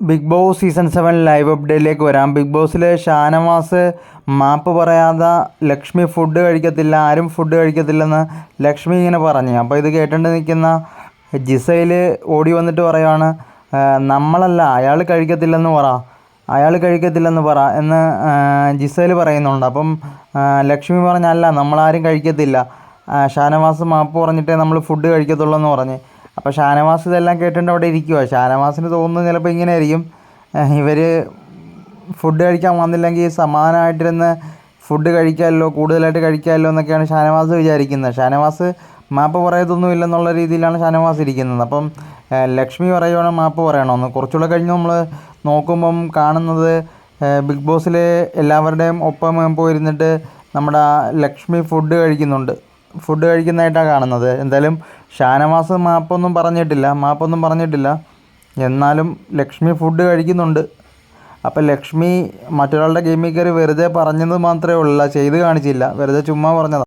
Bigg Boss season seven live അപ്ഡേറ്റിലേക്ക് വരാം. Big ബോസിലെ Shanavas മാപ്പ് പറയാതെ Lakshmi food കഴിക്കത്തില്ല ആരും ഫുഡ് കഴിക്കത്തില്ലെന്ന് ലക്ഷ്മി ഇങ്ങനെ പറഞ്ഞു. അപ്പോൾ ഇത് കേട്ടുകൊണ്ട് നിൽക്കുന്ന ജിസയിൽ ഓടി വന്നിട്ട് പറയുവാണ് നമ്മളല്ല അയാൾ കഴിക്കത്തില്ലെന്ന് പറ അയാൾ കഴിക്കത്തില്ലെന്ന് പറ എന്ന് ജിസയിൽ പറയുന്നുണ്ട്. അപ്പം ലക്ഷ്മി പറഞ്ഞല്ല നമ്മളാരും കഴിക്കത്തില്ല. ഷാനവാസ് മാപ്പ് പറഞ്ഞിട്ടേ നമ്മൾ ഫുഡ് കഴിക്കത്തുള്ളൂ എന്ന് പറഞ്ഞ്. അപ്പോൾ ഷാനവാസ് ഇതെല്ലാം കേട്ടിട്ട് അവിടെ ഇരിക്കുക ഷാനവാസിന് തോന്നുന്നത് ചിലപ്പോൾ ഇങ്ങനെ ആയിരിക്കും ഇവർ ഫുഡ് കഴിക്കാൻ വന്നില്ലെങ്കിൽ സമാനമായിട്ടിരുന്ന് ഫുഡ് കഴിക്കാമല്ലോ കൂടുതലായിട്ട് കഴിക്കാമല്ലോ എന്നൊക്കെയാണ് ഷാനവാസ് വിചാരിക്കുന്നത്. ഷാനവാസ് മാപ്പ് പറയത്തൊന്നും ഇല്ലെന്നുള്ള രീതിയിലാണ് ഷാനവാസ് ഇരിക്കുന്നത്. അപ്പം ലക്ഷ്മി പറയുവാണ് മാപ്പ് പറയണമെന്ന് കുറച്ചുകൂടെ കഴിഞ്ഞ് നമ്മൾ നോക്കുമ്പം കാണുന്നത് ബിഗ് ബോസിലെ എല്ലാവരുടെയും ഒപ്പം പോയിരുന്നിട്ട് നമ്മുടെ ലക്ഷ്മി ഫുഡ് കഴിക്കുന്നുണ്ട്. ഫുഡ് കഴിക്കുന്നതായിട്ടാണ് കാണുന്നത്. എന്തായാലും ഷാനവാസ് മാപ്പൊന്നും പറഞ്ഞിട്ടില്ല മാപ്പൊന്നും പറഞ്ഞിട്ടില്ല. എന്നാലും ലക്ഷ്മി ഫുഡ് കഴിക്കുന്നുണ്ട്. അപ്പം ലക്ഷ്മി മറ്റൊരാളുടെ ഗെയിമിൽ കയറി വെറുതെ പറഞ്ഞത് മാത്രമേ ഉള്ളൂ ചെയ്ത് കാണിച്ചില്ല. വെറുതെ ചുമ്മാ പറഞ്ഞതാണ്